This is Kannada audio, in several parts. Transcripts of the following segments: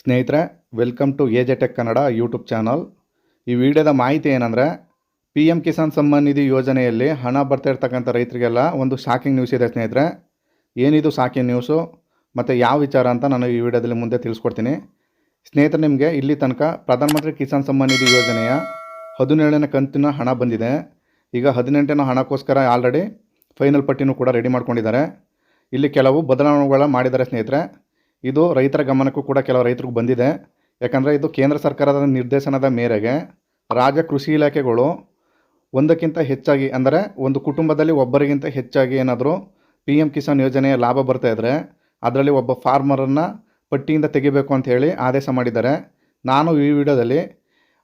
ಸ್ನೇಹಿತರೆ welcome to A J tech Kannada YouTube channel ಈ ವಿಡಿಯೋದ ಮಾಹಿತಿ ಏನಂದರೆ ಪಿ ಎಂ ಕಿಸಾನ್ ಸಮ್ಮಾನ್ ನಿಧಿ ಯೋಜನೆಯಲ್ಲಿ ಹಣ ಬರ್ತಾ ಇರ್ತಕ್ಕಂಥ ರೈತರಿಗೆಲ್ಲ ಒಂದು ಶಾಕಿಂಗ್ ನ್ಯೂಸ್ ಇದೆ ಸ್ನೇಹಿತರೆ. ಏನಿದು ಶಾಕಿಂಗ್ ನ್ಯೂಸು ಮತ್ತು ಯಾವ ವಿಚಾರ ಅಂತ ನಾನು ಈ ವಿಡಿಯೋದಲ್ಲಿ ಮುಂದೆ ತಿಳಿಸ್ಕೊಡ್ತೀನಿ. ಸ್ನೇಹಿತರೆ, ನಿಮಗೆ ಇಲ್ಲಿ ತನಕ ಪ್ರಧಾನಮಂತ್ರಿ ಕಿಸಾನ್ ಸಮ್ಮಾನ್ ನಿಧಿ ಯೋಜನೆಯ ಹದಿನೇಳನೇ ಕಂತಿನ ಹಣ ಬಂದಿದೆ. ಈಗ ಹದಿನೆಂಟನೇ ಹಣಕ್ಕೋಸ್ಕರ ಆಲ್ರೆಡಿ ಫೈನಲ್ ಪಟ್ಟಿನೂ ಕೂಡ ರೆಡಿ ಮಾಡ್ಕೊಂಡಿದ್ದಾರೆ. ಇಲ್ಲಿ ಕೆಲವು ಬದಲಾವಣೆಗಳ ಮಾಡಿದ್ದಾರೆ ಸ್ನೇಹಿತರೆ. ಇದು ರೈತರ ಗಮನಕ್ಕೂ ಕೂಡ ಕೆಲವು ರೈತರಿಗೆ ಬಂದಿದೆ. ಯಾಕಂದರೆ ಇದು ಕೇಂದ್ರ ಸರ್ಕಾರದ ನಿರ್ದೇಶನದ ಮೇರೆಗೆ ರಾಜ್ಯ ಕೃಷಿ ಇಲಾಖೆಗಳು ಒಂದಕ್ಕಿಂತ ಹೆಚ್ಚಾಗಿ, ಅಂದರೆ ಒಂದು ಕುಟುಂಬದಲ್ಲಿ ಒಬ್ಬರಿಗಿಂತ ಹೆಚ್ಚಾಗಿ ಏನಾದರೂ ಪಿ ಎಂ ಕಿಸಾನ್ ಯೋಜನೆಯ ಲಾಭ ಬರ್ತಾ ಇದ್ದರೆ ಅದರಲ್ಲಿ ಒಬ್ಬ ಫಾರ್ಮರನ್ನು ಪಟ್ಟಿಯಿಂದ ತೆಗಿಬೇಕು ಅಂತ ಹೇಳಿ ಆದೇಶ ಮಾಡಿದ್ದಾರೆ. ನಾನು ಈ ವಿಡಿಯೋದಲ್ಲಿ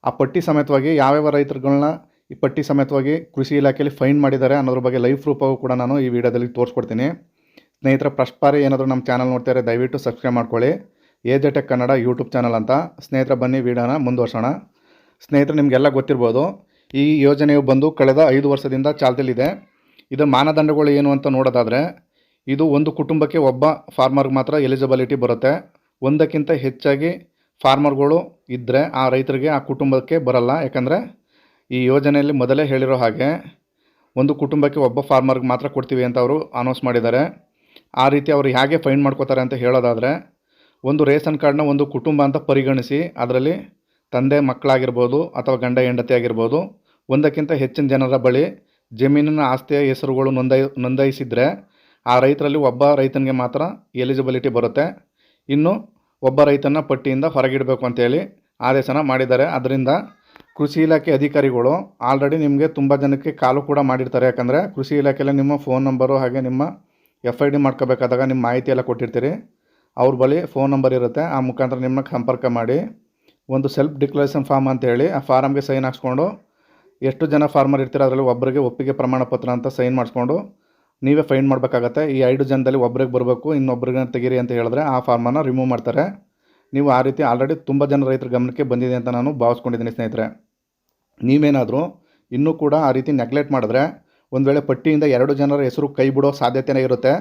ಆ ಪಟ್ಟಿ ಸಮೇತವಾಗಿ ಯಾವ್ಯಾವ ರೈತರುಗಳನ್ನ ಈ ಪಟ್ಟಿ ಸಮೇತವಾಗಿ ಕೃಷಿ ಇಲಾಖೆಯಲ್ಲಿ ಫೈನ್ ಮಾಡಿದ್ದಾರೆ ಅನ್ನೋದ್ರ ಬಗ್ಗೆ ಲೈವ್ ಪ್ರೂಫಾಗೂ ಕೂಡ ನಾನು ಈ ವಿಡಿಯೋದಲ್ಲಿ ತೋರಿಸ್ಕೊಡ್ತೀನಿ. ಸ್ನೇಹಿತರ ಫಸ್ಟ್ ಬಾರಿ ಏನಾದರೂ ನಮ್ಮ ಚಾನಲ್ ನೋಡ್ತಾರೆ ದಯವಿಟ್ಟು ಸಬ್ಸ್ಕ್ರೈಬ್ ಮಾಡ್ಕೊಳ್ಳಿ. A J tech Kannada YouTube channel ಅಂತ. ಸ್ನೇಹಿತರ, ಬನ್ನಿ ವಿಡಿಯೋನ ಮುಂದುವರ್ಸೋಣ. ಸ್ನೇಹಿತರು, ನಿಮಗೆಲ್ಲ ಗೊತ್ತಿರ್ಬೋದು, ಈ ಯೋಜನೆಯು ಬಂದು ಕಳೆದ ಐದು ವರ್ಷದಿಂದ ಚಾಲ್ತಿಯಲ್ಲಿದೆ. ಇದು ಮಾನದಂಡಗಳು ಏನು ಅಂತ ನೋಡೋದಾದರೆ, ಇದು ಒಂದು ಕುಟುಂಬಕ್ಕೆ ಒಬ್ಬ ಫಾರ್ಮರ್ಗೆ ಮಾತ್ರ ಎಲಿಜಿಬಿಲಿಟಿ ಬರುತ್ತೆ. ಒಂದಕ್ಕಿಂತ ಹೆಚ್ಚಾಗಿ ಫಾರ್ಮರ್ಗಳು ಇದ್ದರೆ ಆ ರೈತರಿಗೆ ಆ ಕುಟುಂಬಕ್ಕೆ ಬರಲ್ಲ. ಯಾಕಂದರೆ, ಈ ಯೋಜನೆಯಲ್ಲಿ ಮೊದಲೇ ಹೇಳಿರೋ ಹಾಗೆ, ಒಂದು ಕುಟುಂಬಕ್ಕೆ ಒಬ್ಬ ಫಾರ್ಮರ್ಗೆ ಮಾತ್ರ ಕೊಡ್ತೀವಿ ಅಂತ ಅವರು ಅನೌನ್ಸ್ ಮಾಡಿದ್ದಾರೆ. ಆ ರೀತಿ ಅವರು ಹೇಗೆ ಫೈನ್ ಮಾಡ್ಕೋತಾರೆ ಅಂತ ಹೇಳೋದಾದರೆ, ಒಂದು ರೇಷನ್ ಕಾರ್ಡ್ನ ಒಂದು ಕುಟುಂಬ ಅಂತ ಪರಿಗಣಿಸಿ, ಅದರಲ್ಲಿ ತಂದೆ ಮಕ್ಕಳಾಗಿರ್ಬೋದು ಅಥವಾ ಗಂಡ ಹೆಂಡತಿ ಆಗಿರ್ಬೋದು, ಒಂದಕ್ಕಿಂತ ಹೆಚ್ಚಿನ ಜನರ ಬಳಿ ಜಮೀನಿನ ಆಸ್ತಿಯ ಹೆಸರುಗಳು ನೋಂದಾಯಿ, ನೋಂದಾಯಿಸಿದರೆ, ಆ ರೈತರಲ್ಲಿ ಒಬ್ಬ ರೈತನಿಗೆ ಮಾತ್ರ ಎಲಿಜಿಬಿಲಿಟಿ ಬರುತ್ತೆ. ಇನ್ನು ಒಬ್ಬ ರೈತನ ಪಟ್ಟಿಯಿಂದ ಹೊರಗಿಡಬೇಕು ಅಂತೇಳಿ ಆದೇಶನ ಮಾಡಿದ್ದಾರೆ. ಅದರಿಂದ ಕೃಷಿ ಇಲಾಖೆ ಅಧಿಕಾರಿಗಳು ಆಲ್ರೆಡಿ ನಿಮಗೆ ತುಂಬ ಜನಕ್ಕೆ ಕಾಲು ಕೂಡ ಮಾಡಿರ್ತಾರೆ. ಯಾಕಂದರೆ ಕೃಷಿ ಇಲಾಖೆಯಲ್ಲಿ ನಿಮ್ಮ ಫೋನ್ ನಂಬರು ಹಾಗೆ ನಿಮ್ಮ ಎಫ್ ಐ ಡಿ ಮಾಡ್ಕೋಬೇಕಾದಾಗ ನಿಮ್ಮ ಮಾಹಿತಿ ಎಲ್ಲ ಕೊಟ್ಟಿರ್ತೀರಿ. ಅವ್ರ ಬಳಿ ಫೋನ್ ನಂಬರ್ ಇರುತ್ತೆ. ಆ ಮುಖಾಂತರ ನಿಮ್ಮ ಸಂಪರ್ಕ ಮಾಡಿ. ಒಂದು ಸೆಲ್ಫ್ ಡಿಕ್ಲರೇಷನ್ ಫಾರ್ಮ್ ಅಂತ ಹೇಳಿ ಆ ಫಾರಮ್ಗೆ ಸೈನ್ ಹಾಕ್ಸ್ಕೊಂಡು ಎಷ್ಟು ಜನ ಫಾರ್ಮರ್ ಇರ್ತೀರ ಅದರಲ್ಲಿ ಒಬ್ಬರಿಗೆ ಒಪ್ಪಿಗೆ ಪ್ರಮಾಣ ಪತ್ರ ಅಂತ ಸೈನ್ ಮಾಡಿಸ್ಕೊಂಡು ನೀವೇ ಫೈನ್ ಮಾಡಬೇಕಾಗತ್ತೆ. ಈ ಐದು ಜನದಲ್ಲಿ ಒಬ್ರಿಗೆ ಬರಬೇಕು ಇನ್ನೊಬ್ರಿಗೆ ತೆಗೀರಿ ಅಂತ ಹೇಳಿದ್ರೆ ಆ ಫಾರ್ಮನ್ನು ರಿಮೂವ್ ಮಾಡ್ತಾರೆ. ನೀವು ಆ ರೀತಿ ಆಲ್ರೆಡಿ ತುಂಬ ಜನ ರೈತರ ಗಮನಕ್ಕೆ ಬಂದಿದೆ ಅಂತ ನಾನು ಭಾವಿಸ್ಕೊಂಡಿದ್ದೀನಿ ಸ್ನೇಹಿತರೆ. ನೀವೇನಾದರೂ ಇನ್ನೂ ಕೂಡ ಆ ರೀತಿ ನೆಗ್ಲೆಕ್ಟ್ ಮಾಡಿದ್ರೆ ಒಂದು ವೇಳೆ ಪಟ್ಟಿಯಿಂದ ಎರಡು ಜನರ ಹೆಸರು ಕೈ ಬಿಡೋ ಸಾಧ್ಯತೆನೇ ಇರುತ್ತೆ.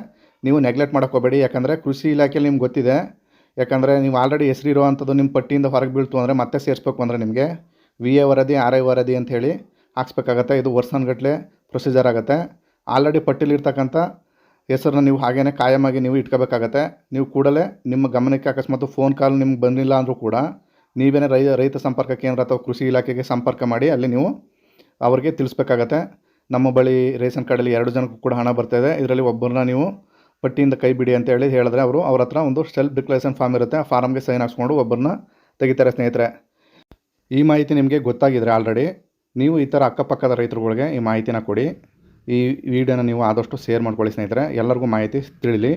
ನೀವು ನೆಗ್ಲೆಕ್ಟ್ ಮಾಡ್ಕೋಬೇಡಿ ಯಾಕಂದರೆ ಕೃಷಿ ಇಲಾಖೆಯಲ್ಲಿ ನಿಮ್ಗೆ ಗೊತ್ತಿದೆ. ಯಾಕಂದರೆ ನೀವು ಆಲ್ರೆಡಿ ಹೆಸರು ನಿಮ್ಮ ಪಟ್ಟಿಯಿಂದ ಹೊರಗೆ ಬೀಳ್ತು ಅಂದರೆ ಮತ್ತೆ ಸೇರಿಸ್ಬೇಕು ಅಂದರೆ ನಿಮಗೆ. ವಿ ಎ ವರದಿ ಆರ್ ಐ ವರದಿ ಅಂತ ಹೇಳಿ ಹಾಕ್ಸ್ಬೇಕಾಗತ್ತೆ. ಇದು ವರ್ಷನ್ಗಟ್ಟಲೆ ಪ್ರೊಸೀಜರ್ ಆಗುತ್ತೆ. ಆಲ್ರೆಡಿ ಪಟ್ಟಿಲಿರ್ತಕ್ಕಂಥ ಹೆಸರನ್ನ ನೀವು ಹಾಗೇ ಕಾಯಮಾಗಿ ನೀವು ಇಟ್ಕೋಬೇಕಾಗತ್ತೆ. ನೀವು ಕೂಡಲೇ ನಿಮ್ಮ ಗಮನಕ್ಕೆ ಅಕಸ್ಮಾತ್ ಫೋನ್ ಕಾಲ್ ನಿಮ್ಗೆ ಬಂದಿಲ್ಲ ಅಂದರೂ ಕೂಡ ನೀವೇನೇ ರೈತ ಸಂಪರ್ಕ ಕೇಂದ್ರ ಅಥವಾ ಕೃಷಿ ಇಲಾಖೆಗೆ ಸಂಪರ್ಕ ಮಾಡಿ ಅಲ್ಲಿ ನೀವು ಅವ್ರಿಗೆ ತಿಳಿಸ್ಬೇಕಾಗತ್ತೆ. ನಮ್ಮ ಬಳಿ ರೇಷನ್ ಕಾರ್ಡಲ್ಲಿ ಎರಡು ಜನಕ್ಕೂ ಕೂಡ ಹಣ ಬರ್ತಾಯಿದೆ ಇದರಲ್ಲಿ ಒಬ್ಬರನ್ನ ನೀವು ಪಟ್ಟಿಯಿಂದ ಕೈ ಬಿಡಿ ಅಂತ ಹೇಳಿ ಹೇಳಿದ್ರೆ ಅವರು ಅವ್ರ ಹತ್ರ ಒಂದು ಸೆಲ್ಫ್ ಡಿಕ್ಲರೇಷನ್ ಫಾರ್ಮ್ ಇರುತ್ತೆ. ಆ ಫಾರ್ಮ್ಗೆ ಸೈನ್ ಹಾಕ್ಸ್ಕೊಂಡು ಒಬ್ಬರನ್ನ ತೆಗಿತಾರೆ ಸ್ನೇಹಿತರೆ. ಈ ಮಾಹಿತಿ ನಿಮಗೆ ಗೊತ್ತಾಗಿದ್ರೆ ಆಲ್ರೆಡಿ ನೀವು ಈ ಥರ ಅಕ್ಕಪಕ್ಕದ ರೈತರುಗಳಿಗೆ ಈ ಮಾಹಿತಿನ ಕೊಡಿ. ಈ ವಿಡಿಯೋನ ನೀವು ಆದಷ್ಟು ಶೇರ್ ಮಾಡ್ಕೊಳ್ಳಿ ಸ್ನೇಹಿತರೆ. ಎಲ್ಲರಿಗೂ ಮಾಹಿತಿ ತಿಳಿಲಿ.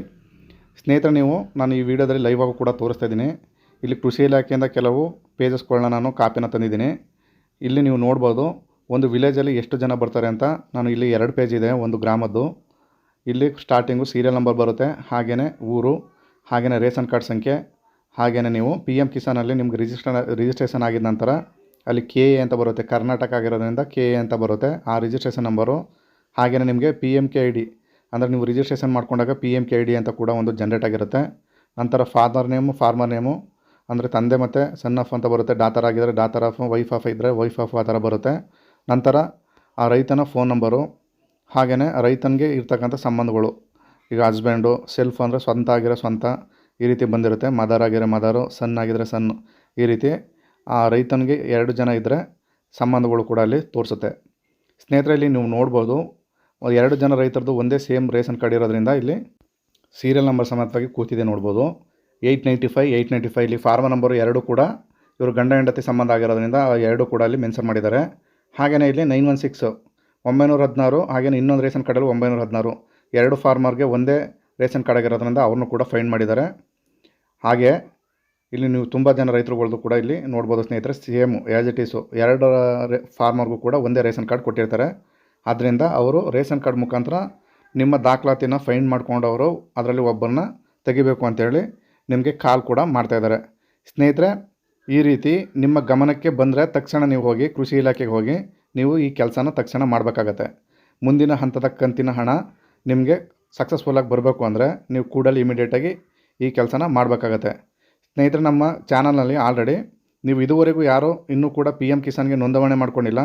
ಸ್ನೇಹಿತರೆ, ನೀವು ನಾನು ಈ ವಿಡಿಯೋದಲ್ಲಿ ಲೈವ್ ಆಗು ಕೂಡ ತೋರಿಸ್ತಾ ಇದ್ದೀನಿ. ಇಲ್ಲಿ ಕೃಷಿ ಇಲಾಖೆಯಿಂದ ಕೆಲವು ಪೇಜಸ್ಗಳನ್ನ ನಾನು ಕಾಪಿನ ತಂದಿದ್ದೀನಿ. ಇಲ್ಲಿ ನೀವು ನೋಡ್ಬೋದು. ಒಂದು ವಿಲೇಜಲ್ಲಿ ಎಷ್ಟು ಜನ ಬರ್ತಾರೆ ಅಂತ ನಾನು ಇಲ್ಲಿ ಎರಡು ಪೇಜ್ ಇದೆ, ಒಂದು ಗ್ರಾಮದ್ದು. ಇಲ್ಲಿ ಸ್ಟಾರ್ಟಿಂಗು ಸೀರಿಯಲ್ ನಂಬರ್ ಬರುತ್ತೆ ಹಾಗೆಯೇ ಊರು ಹಾಗೆಯೇ ರೇಷನ್ ಕಾರ್ಡ್ ಸಂಖ್ಯೆ ಹಾಗೆಯೇ ನೀವು ಪಿ ಎಂ ಕಿಸಾನಲ್ಲಿ ನಿಮ್ಗೆ ರಿಜಿಸ್ಟ್ರ ರಿಜಿಸ್ಟ್ರೇಷನ್ ಆಗಿದ ನಂತರ ಅಲ್ಲಿ ಕೆ ಎ ಅಂತ ಬರುತ್ತೆ, ಕರ್ನಾಟಕ ಆಗಿರೋದ್ರಿಂದ ಕೆ ಎ ಅಂತ ಬರುತ್ತೆ ಆ ರಿಜಿಸ್ಟ್ರೇಷನ್ ನಂಬರು ಹಾಗೆಯೇ ನಿಮಗೆ P M K I D ಅಂದರೆ ನೀವು ರಿಜಿಸ್ಟ್ರೇಷನ್ ಮಾಡ್ಕೊಂಡಾಗ P M K I D ಅಂತ ಕೂಡ ಒಂದು ಜನ್ರೇಟ್ ಆಗಿರುತ್ತೆ. ನಂತರ ಫಾದರ್ ನೇಮು ಫಾರ್ಮರ್ ನೇಮು ಅಂದರೆ ತಂದೆ ಮತ್ತು ಸನ್ ಆಫ್ ಅಂತ ಬರುತ್ತೆ ಡಾತರ್ ಆಗಿದ್ದರೆ ಡಾತರ್ ಆಫ್ ವೈಫ್ ಆಫ್ ಇದ್ದರೆ ವೈಫ್ ಆಫ್ ಆ ಥರ ಬರುತ್ತೆ. ನಂತರ ಆ ರೈತನ ಫೋನ್ ನಂಬರು ಹಾಗೆಯೇ ರೈತನಿಗೆ ಇರ್ತಕ್ಕಂಥ ಸಂಬಂಧಗಳು. ಈಗ ಹಸ್ಬೆಂಡು ಸೆಲ್ಫ್ ಅಂದರೆ ಸ್ವಂತ ಆಗಿರೋ ಸ್ವಂತ, ಈ ರೀತಿ ಬಂದಿರುತ್ತೆ. ಮದರ್ ಆಗಿರೋ ಮದರು ಸನ್ ಆಗಿದ್ರೆ ಸನ್ ಈ ರೀತಿ ಆ ರೈತನಿಗೆ ಎರಡು ಜನ ಇದ್ದರೆ ಸಂಬಂಧಗಳು ಕೂಡ ಅಲ್ಲಿ ತೋರಿಸುತ್ತೆ. ಸ್ನೇಹಿತರೆ, ಇಲ್ಲಿ ನೀವು ನೋಡ್ಬೋದು ಎರಡು ಜನ ರೈತರದ್ದು ಒಂದೇ ಸೇಮ್ ರೇಷನ್ ಕಾರ್ಡ್ ಇರೋದ್ರಿಂದ ಇಲ್ಲಿ ಸೀರಿಯಲ್ ನಂಬರ್ ಸಮೇತವಾಗಿ ಕೂತಿದೆ ನೋಡ್ಬೋದು. Eight ninety five eight ninety five ಇಲ್ಲಿ ಫಾರ್ಮ ನಂಬರು ಎರಡು ಕೂಡ, ಇವರು ಗಂಡ ಹೆಂಡತಿ ಸಂಬಂಧ ಆಗಿರೋದ್ರಿಂದ ಎರಡು ಕೂಡ ಅಲ್ಲಿ ಮೆನ್ಷನ್ ಮಾಡಿದ್ದಾರೆ. ಹಾಗೆಯೇ ಇಲ್ಲಿ ನೈನ್ ಒನ್ ಸಿಕ್ಸು ಒಂಬೈನೂರ ಹದಿನಾರು ಹಾಗೆಯೇ ಇನ್ನೊಂದು ರೇಷನ್ ಕಾರ್ಡಲ್ಲಿ ಒಂಬೈನೂರ ಹದಿನಾರು ಎರಡು ಫಾರ್ಮರ್ಗೆ ಒಂದೇ ರೇಷನ್ ಕಾರ್ಡ್ ಆಗಿರೋದ್ರಿಂದ ಅವ್ರನ್ನೂ ಕೂಡ ಫೈನ್ ಮಾಡಿದ್ದಾರೆ. ಹಾಗೆ ಇಲ್ಲಿ ನೀವು ತುಂಬ ಜನ ರೈತರುಗಳ್ದು ಕೂಡ ಇಲ್ಲಿ ನೋಡ್ಬೋದು ಸ್ನೇಹಿತರೆ, ಸೇಮು ಆ್ಯಸ್ ಇಟ್ ಈಸು ಎರಡು ರೇ, ಫಾರ್ಮರ್ಗೂ ಕೂಡ ಒಂದೇ ರೇಷನ್ ಕಾರ್ಡ್ ಕೊಟ್ಟಿರ್ತಾರೆ. ಆದ್ದರಿಂದ ಅವರು ರೇಷನ್ ಕಾರ್ಡ್ ಮುಖಾಂತರ ನಿಮ್ಮ ದಾಖಲಾತಿನ ಫೈಂಡ್ ಮಾಡ್ಕೊಂಡು ಅವರು ಅದರಲ್ಲಿ ಒಬ್ಬರನ್ನ ತೆಗಿಬೇಕು ಅಂತೇಳಿ ನಿಮಗೆ ಕಾಲ್ ಕೂಡ ಮಾಡ್ತಾಯಿದ್ದಾರೆ ಸ್ನೇಹಿತರೆ ಈ ರೀತಿ ನಿಮ್ಮ ಗಮನಕ್ಕೆ ಬಂದರೆ ತಕ್ಷಣ ನೀವು ಹೋಗಿ ಕೃಷಿ ಇಲಾಖೆಗೆ ಹೋಗಿ ನೀವು ಈ ಕೆಲಸನ ತಕ್ಷಣ ಮಾಡಬೇಕಾಗತ್ತೆ. ಮುಂದಿನ ಹಂತದ ಕಂತಿನ ಹಣ ನಿಮಗೆ ಸಕ್ಸಸ್ಫುಲ್ಲಾಗಿ ಬರಬೇಕು ಅಂದರೆ ನೀವು ಕೂಡಲೇ ಇಮಿಡಿಯೇಟಾಗಿ ಈ ಕೆಲಸನ ಮಾಡಬೇಕಾಗತ್ತೆ. ಸ್ನೇಹಿತರೆ, ನಮ್ಮ ಚಾನಲ್ನಲ್ಲಿ ಆಲ್ರೆಡಿ ನೀವು ಇದುವರೆಗೂ ಯಾರೂ ಇನ್ನೂ ಕೂಡ ಪಿ ಎಂ ಕಿಸಾನ್ಗೆ ನೋಂದಣಿ ಮಾಡ್ಕೊಂಡಿಲ್ಲ.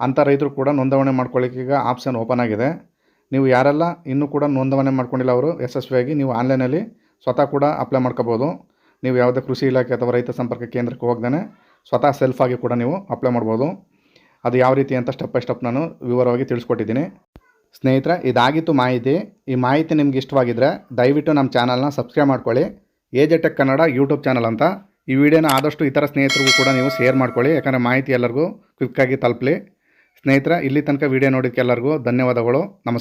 ಅಂಥ ರೈತರು ಕೂಡ ನೋಂದಣಿ ಮಾಡ್ಕೊಳ್ಳಿಕ್ಕೆ ಈಗ ಆಪ್ಷನ್ ಓಪನ್ ಆಗಿದೆ. ನೀವು ಯಾರೆಲ್ಲ ಇನ್ನೂ ಕೂಡ ನೋಂದಣಿ ಮಾಡ್ಕೊಂಡಿಲ್ಲ ಅವರು ಯಶಸ್ವಿಯಾಗಿ ನೀವು ಆನ್ಲೈನಲ್ಲಿ ಸ್ವತಃ ಕೂಡ ಅಪ್ಲೈ ಮಾಡ್ಕೋಬೋದು. ನೀವು ಯಾವುದೇ ಕೃಷಿ ಇಲಾಖೆ ಅಥವಾ ರೈತ ಸಂಪರ್ಕ ಕೇಂದ್ರಕ್ಕೆ ಹೋಗ್ದೇ ಸ್ವತಃ ಸೆಲ್ಫಾಗಿ ಕೂಡ ನೀವು ಅಪ್ಲೈ ಮಾಡ್ಬೋದು. ಅದು ಯಾವ ರೀತಿ ಅಂತ ಸ್ಟೆಪ್ ಬೈ ಸ್ಟೆಪ್ ನಾನು ವಿವರವಾಗಿ ತಿಳಿಸ್ಕೊಟ್ಟಿದ್ದೀನಿ. ಸ್ನೇಹಿತರೆ, ಇದಾಗಿತ್ತು ಮಾಹಿತಿ. ಈ ಮಾಹಿತಿ ನಿಮ್ಗೆ ಇಷ್ಟವಾಗಿದ್ದರೆ ದಯವಿಟ್ಟು ನಮ್ಮ ಚಾನಲ್ನ ಸಬ್ಸ್ಕ್ರೈಬ್ ಮಾಡ್ಕೊಳ್ಳಿ. A tech Kannada YouTube channel ಅಂತ ಈ ವಿಡಿಯೋನ ಆದಷ್ಟು ಇತರ ಸ್ನೇಹಿತರಿಗೂ ಕೂಡ ನೀವು ಶೇರ್ ಮಾಡ್ಕೊಳ್ಳಿ. ಯಾಕಂದರೆ ಮಾಹಿತಿ ಎಲ್ಲರಿಗೂ ಕ್ವಿಕ್ಕಾಗಿ ತಲುಪಲಿ. ಸ್ನೇಹಿತರೆ, ಇಲ್ಲಿ ತನಕ ವಿಡಿಯೋ ನೋಡೋಕ್ಕೆಲ್ಲರಿಗೂ ಧನ್ಯವಾದಗಳು. ನಮಸ್ಕಾರ.